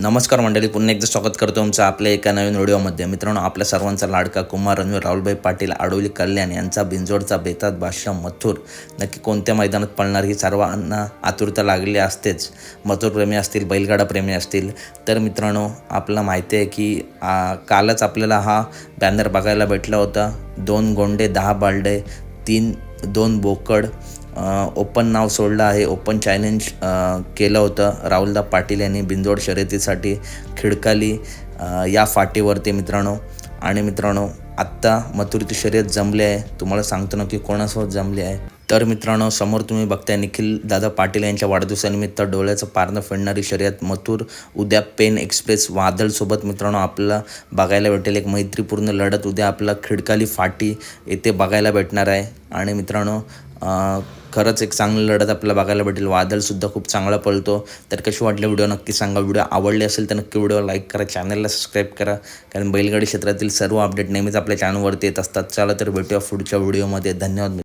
नमस्कार मंडळी पुन्हा एकदा स्वागत करतो तुमचं आपल्या एका नवीन व्हिडिओमध्ये. मित्रांनो आपल्या सर्वांचा लाडका कुमार रणवीर राहुलभाई पाटील आडोली कल्याण यांचा बिंजोडचा बेतात बादशाह मथुर. नक्की कोणत्या मैदानात पळणार ही सर्वांना आतुरता लागली असतेच. मथुरप्रेमी असतील बैलगाडा प्रेमी असतील. तर मित्रांनो आपलं माहिती आहे की आ, कालच आपल्याला हा बॅनर बघायला भेटला होता. दोन गोंडे दहा बालडे तीन दोन बोकड ओपन नाव सोडलं आहे. ओपन चॅलेंज केलं होतं. राहुलदा पाटील यांनी बिंदोड शर्यतीसाठी खिडकाली या फाटीवरती मित्रांनो. आणि मित्रांनो आत्ता मथुरीची शर्यत जमली आहे. तुम्हाला सांगतो ना की कोणासोबत जमली आहे. तर मित्रांनो समोर तुम्ही बघताय निखिल दादा पाटील यांच्या वाढदिवसानिमित्त डोळ्याचं पारणं फेडणारी शर्यत मथुर उद्या पेन एक्सप्रेस वादळसोबत मित्रांनो आपल्याला बघायला भेटेल. एक मैत्रीपूर्ण लढत उद्या आपला खिडकाली फाटी येथे बघायला भेटणार आहे. आणि मित्रांनो खरंच एक चांगली लढत आपल्याला बघायला भेटेल. वादळसुद्धा खूप चांगला पळतो. तर कशी वाटली व्हिडिओ नक्की सांगा. व्हिडिओ आवडले असेल तर नक्की व्हिडिओ लाईक करा. चॅनलला सबस्क्राईब करा. कारण बैलगाडी क्षेत्रातील सर्व अपडेट नेहमीच आपल्या चॅनलवरती येत असतात. चला तर भेटूया पुढच्या व्हिडिओमध्ये. धन्यवाद